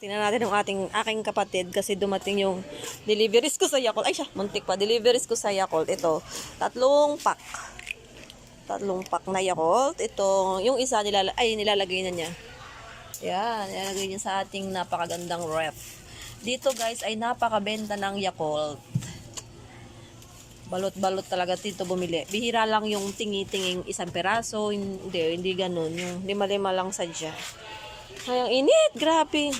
Tingnan natin ang ating aking kapatid kasi dumating yung deliveries ko sa Yakult. Ay siya, muntik pa. Deliveries ko sa Yakult. Ito, tatlong pack. Tatlong pack na Yakult. Ito, yung isa nilala ay nilalagay na niya. Yan, nilalagay niya sa ating napakagandang ref. Dito guys ay napakabenta ng Yakult. Balot-balot talaga dito bumili. Bihira lang yung tingi-tinging isang peraso. Hindi, hindi ganun. Yung lima-lima lang sadya. Ay, ang init. Grabe.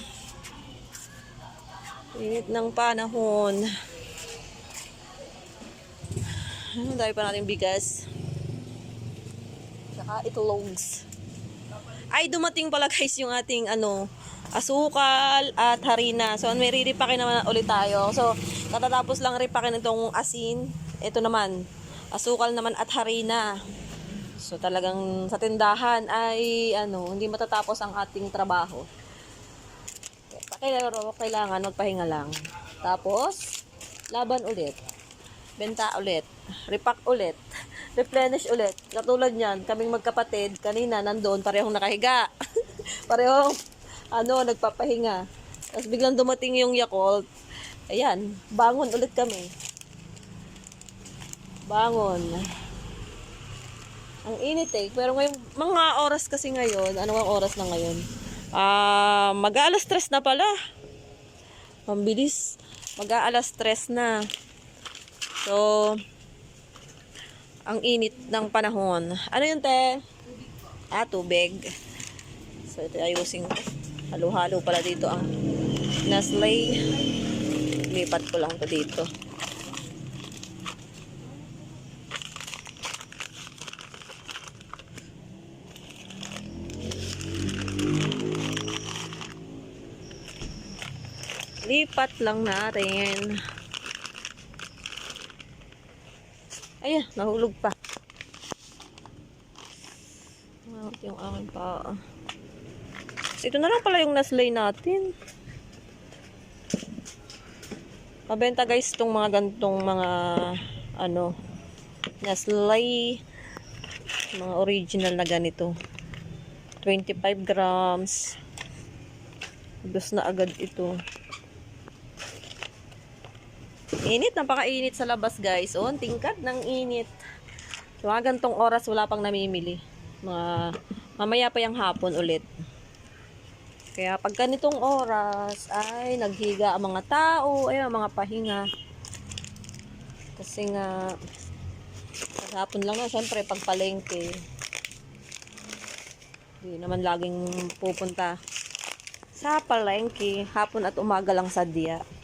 Init ng panahon. Ano, pa natin bigas. Tsaka itlogs. Ay, dumating pala guys yung ating ano, asukal at harina. So, may riripakin naman ulit tayo. So, katatapos lang ripakin itong asin. Ito naman, asukal naman at harina. So, talagang sa tindahan ay ano, hindi matatapos ang ating trabaho. Kailangan, kailangan magpahinga lang. Tapos, laban ulit. Benta ulit. Repack ulit. Replenish ulit. Katulad niyan, kaming magkapatid, kanina nandoon, parehong nakahiga. parehong, ano, nagpapahinga. Tapos biglang dumating yung Yakult. Ayan, bangon ulit kami. Bangon. Ang init eh. Pero ngayon, mga oras kasi ngayon, ano ang oras na ngayon? Ah, mag-aalas stress na pala. Ang bilis. Mag-aalas stress na. So, ang init ng panahon. Ano yun, te? Ah, tubig. So, ito ayusin ko. Halo-halo pala dito ang Nestle. Lipat ko lang to dito. Lipat lang natin. Ayan, nahulog pa. Nahulog yung aking pa. Ito na lang pala yung naslay natin. Mabenta guys itong mga gantong mga ano naslay mga original na ganito 25 grams dos na agad ito Init, napakainit sa labas guys. O, ang tingkat ng init. Mga gantong oras wala pang namimili. Mga, mamaya pa yung hapon ulit. Kaya pag ganitong oras ay naghiga ang mga tao, ay mga pahinga. Kasi nga, hapon lang na, syempre pag palengke. Hindi naman laging pupunta sa palengke. Hapon at umaga lang sa diya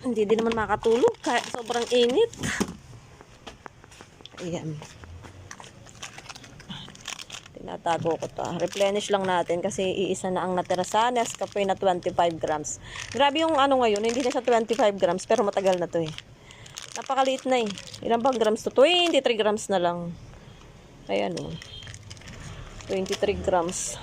hindi din naman makatulog kahit sobrang init. Ayan. Tinatago ko to. Replenish lang natin kasi iisa na ang natira sa Nescafe na 25 grams. Grabe yung ano ngayon, hindi na siya 25 grams pero matagal na to eh. Napakaliit na eh. Ilan bang grams to? 23 grams na lang. Ayan oh. 23 grams.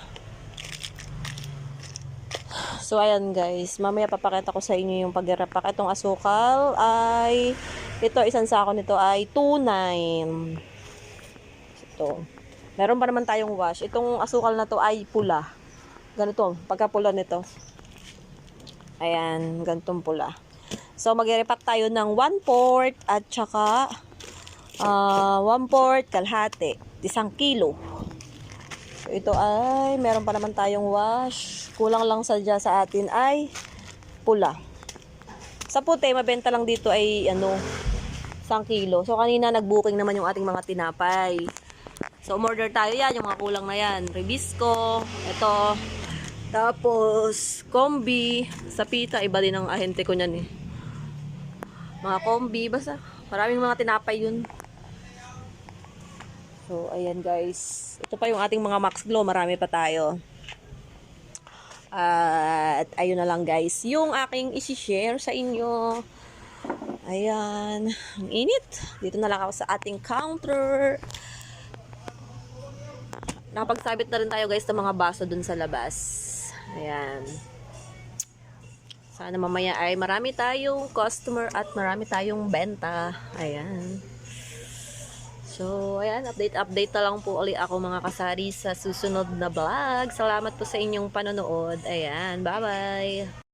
So, ayan guys. Mamaya papakita ko sa inyo yung pag-repack. Itong asukal ay, ito, isang sako nito ay 2.9. Ito. Meron pa naman tayong wash. Itong asukal na to ay pula. Ganito, pagkapula nito. Ayan, ganitong pula. So, mag-repack tayo ng 1 quart at saka uh, 1 quart kalahati. Isang kilo. Ito ay, meron pa naman tayong wash. Kulang lang sadya sa atin ay pula. Sa puti, mabenta lang dito ay ano, 1 kilo. So, kanina nag-booking naman yung ating mga tinapay. So, umorder tayo yan, yung mga kulang na yan. Ribisco, ito. Tapos, kombi. Sa pita, iba din ang ahente ko niyan eh. Mga kombi, basta. Maraming mga tinapay yun. So, ayan guys. Ito pa yung ating mga Max Glow. Marami pa tayo. At ayun na lang guys. Yung aking isi-share sa inyo. Ayan. Ang init. Dito na lang ako sa ating counter. Nakapagsabit na rin tayo guys ng mga baso dun sa labas. Ayan. Sana mamaya ay marami tayong customer at marami tayong benta. Ayan. So, ayan, update-update na lang po ulit ako mga kasari sa susunod na vlog. Salamat po sa inyong panonood. Ayan, bye-bye!